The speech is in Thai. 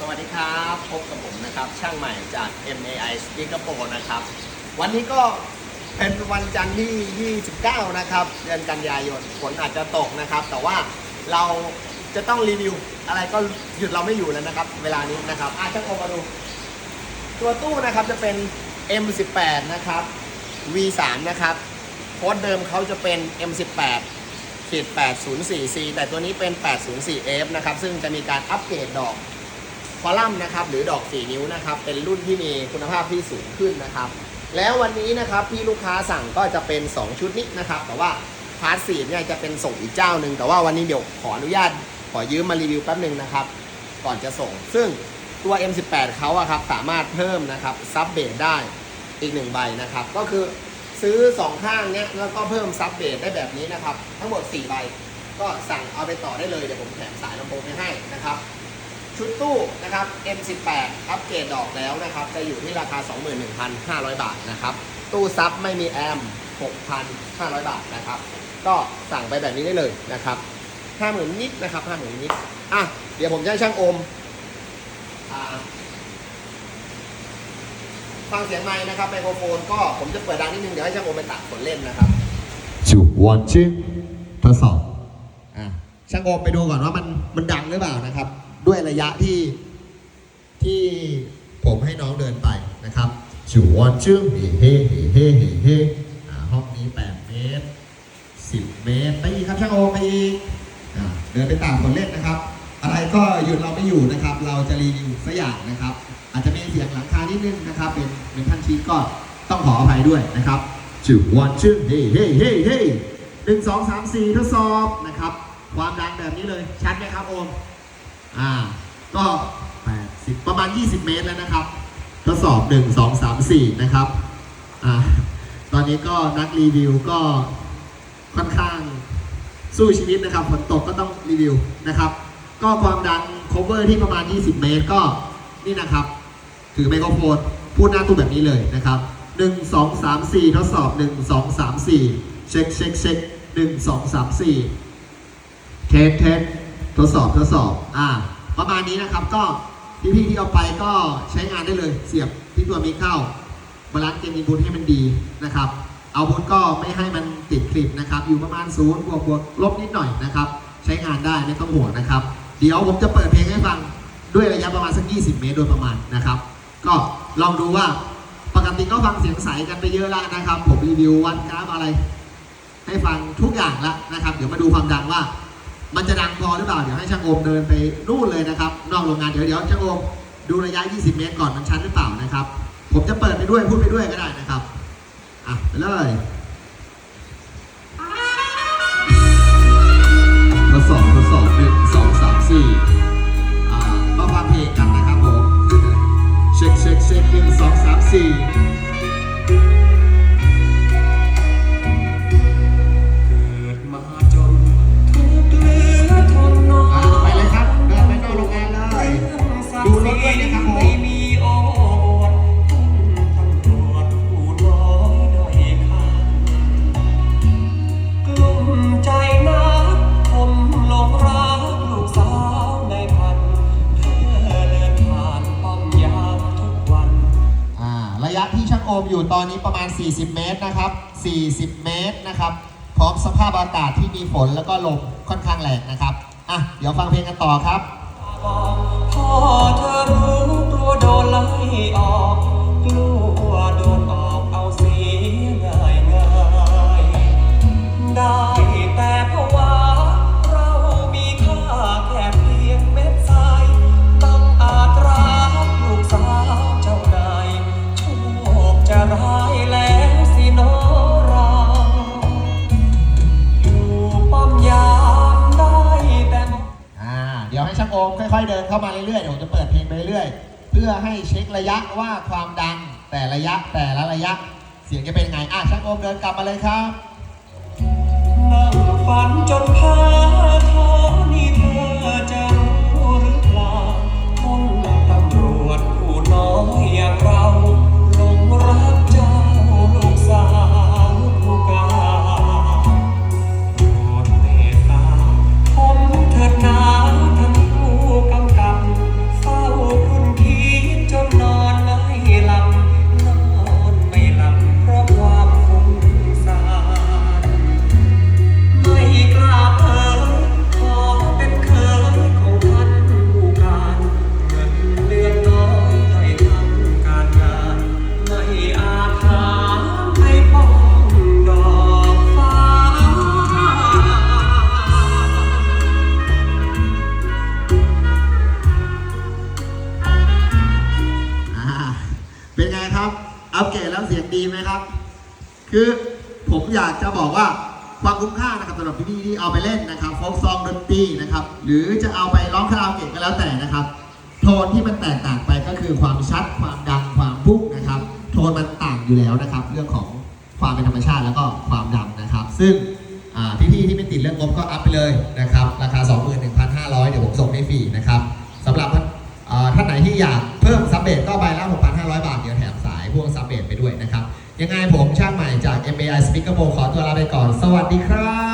สวัสดีครับ พบกับผมนะครับ ช่างใหม่จาก MAI Speaker Pro นะครับ วันนี้ก็เป็นวันจันทร์ที่ 29 นะครับ เดือนกันยายนฝนอาจจะตกนะครับ แต่ว่าเราจะต้องรีวิว อะไรก็หยุดเราไม่อยู่แล้วนะครับ เวลานี้นะครับอาช่างโอมาดู ตัวตู้นะครับจะเป็น M18 นะครับ V3 นะครับโค้ดเดิมเขาจะเป็น M18 ขีด 804C แต่ตัวนี้เป็น 804F นะครับ ซึ่งจะมีการอัปเกรดดอก คอลัมน์นะครับหรือดอก 4 นิ้วนะครับเป็นรุ่นที่มีคุณภาพที่สูงขึ้นนะครับ แล้ววันนี้นะครับที่ลูกค้าสั่งก็จะเป็น 2 ชุดนี้นะครับ แต่ว่าพาร์ทสีเนี่ยจะเป็นส่งอีกเจ้าหนึ่งแต่ว่าวันนี้เดี๋ยวขออนุญาตขอยืมมารีวิวแป๊บหนึ่งนะครับ ก่อนจะส่ง ซึ่งตัว M18 เขาอะครับสามารถเพิ่มนะครับซับเบสได้อีกหนึ่งใบนะครับ ก็คือซื้อ 2 ข้างเนี้ยแล้วก็เพิ่มซับเบสได้แบบนี้นะครับ ทั้งหมด 4 ใบ ก็สั่งเอาไปต่อได้เลย เดี๋ยวผมแถมสายลำโพงไปให้นะครับ ชุดตู้นะครับ M18 อัปเกรดดอกแล้วนะครับ จะอยู่ที่ราคา 21,500 บาทนะครับ ตู้ซับไม่มีแอมป์6,500 บาทนะครับ ก็สั่งไปแบบนี้ได้เลยนะครับ 50,000 นิดนะครับ 50,000 นิด อะ เดี๋ยวผมจะให้ช่างโอมอ่าฟังเสียงไมค์นะครับไมโครโฟนก็ผมจะเปิดดังนิดนึง เดี๋ยวให้ช่างโอมไปตัดผลเล่นนะครับจุวันชื่อทดสอบอะช่างโอมไปดูก่อนว่ามันมันดังหรือเปล่านะครับ ด้วยระยะที่ที่ผมให้น้องเดินไปนะครับจุวันชื่อเฮ้เฮ้เฮ้เฮ้เฮ้เฮ้อ่าห้องนี้ 8 เมตร 10 เมตร ไปอีกครับช่างโอมไปอีกเดินไปตามคนเล่นนะครับ อะไรก็หยุดเราไม่อยู่นะครับ เราจะรีวิวสักอย่างนะครับ อาจจะมีเสียงหลังคานิดนึงนะครับ เป็นเป็นท่านชี้ก็ต้องขออภัยด้วยนะครับจุวันชื่อเฮ้เฮ้เฮ้เฮ้หนึ่งสองสามสี่ทดสอบนะครับ ความดังแบบนี้เลยชัดไหมครับโอม อ่า ก็ 80 ประมาณ 20 เมตรแล้วนะครับ ทดสอบ 1 2 3 4 นะครับ อ่า ตอนนี้ก็นักรีวิวก็ค่อนข้างสู้ชีวิตนะครับ ฝนตกก็ต้องรีวิวนะครับ ก็ความดัง cover ที่ประมาณ 20 เมตรก็นี่นะครับ ถือไมโครโฟนพูดหน้าตู้แบบนี้เลยนะครับ 1 2 3 4 ทดสอบ 1 2 3 4 เช็คเช็คเช็ค1 2 3 4เทสเทส ทดสอบทดสอบอ่าประมาณนี้นะครับก็พี่ๆที่เอาไปก็ใช้งานได้เลยเสียบที่ตัวมีเข้าบาลานซ์เกมอินพุตให้มันดีนะครับเอาพุตก็ไม่ให้มันติดคลิปนะครับ อยู่ประมาณศูนย์บวกบวกลบนิดหน่อยนะครับ ใช้งานได้ไม่ต้องห่วงนะครับ เดี๋ยวผมจะเปิดเพลงให้ฟังด้วยระยะประมาณสัก 20 เมตรโดยประมาณนะครับ ก็ลองดูว่าปกติก็ฟังเสียงใสกันไปเยอะแล้วนะครับ ผมรีวิววัดกราฟอะไร ให้ฟังทุกอย่างแล้วนะครับ เดี๋ยวมาดูความดังว่า มันจะดังพอหรือเปล่า เดี๋ยวให้ช่างโอมเดินไปนู่นเลยนะครับ นอกโรงงานเดี๋ยวเดี๋ยวช่างโอมดูระยะ 20 เมตรก่อนมันชัดหรือเปล่านะครับ ผมจะเปิดไปด้วยพูดไปด้วยก็ได้นะครับ อะไปเลย อยู่ตอนนี้ประมาณ 40 เมตรนะครับ 40 เมตรนะครับ พร้อมสภาพอากาศที่มีฝนแล้วก็ลมค่อนข้างแรงนะครับ อะ เดี๋ยวฟังเพลงกันต่อครับพ่อเธอรู้กลัวโดนไล่ออกกลัวโดนออก เข้ามาเรื่อยๆเดี๋ยวผมจะเปิดเพลงไปเรื่อยๆเพื่อให้เช็คระยะว่าความดังแต่ระยะแต่ละระยะ เสียงจะเป็นยังไงอะช่างโอมเดินกลับมาเลยครับ นั่งฝันจนพาทอน อัปเกรดแล้วเสียงดีไหมครับ คือผมอยากจะบอกว่าความคุ้มค่านะครับสำหรับพี่ๆที่เอาไปเล่นนะครับโฟกซองดนตรีนะครับ หรือจะเอาไปร้องคาราโอเกะก็แล้วแต่นะครับ โทนที่มันแตกต่างไปก็คือความชัด ความดัง ความพุ่งนะครับ โทนมันต่างอยู่แล้วนะครับ เรื่องของความเป็นธรรมชาติแล้วก็ความดังนะครับ ซึ่งอ่พี่ๆที่ไม่ติดเรื่องงบก็อัพไปเลยนะครับ ราคา 21,500 เดี๋ยวผมส่งให้ฟรีนะครับสำหรับท่านไหนที่อยากเพิ่มซับเบสก็ใบละ6,500 ด้วยนะครับ ยังไงผมช่างใหม่จาก MAI Speaker Pro ขอตัวลาไปก่อน สวัสดีครับ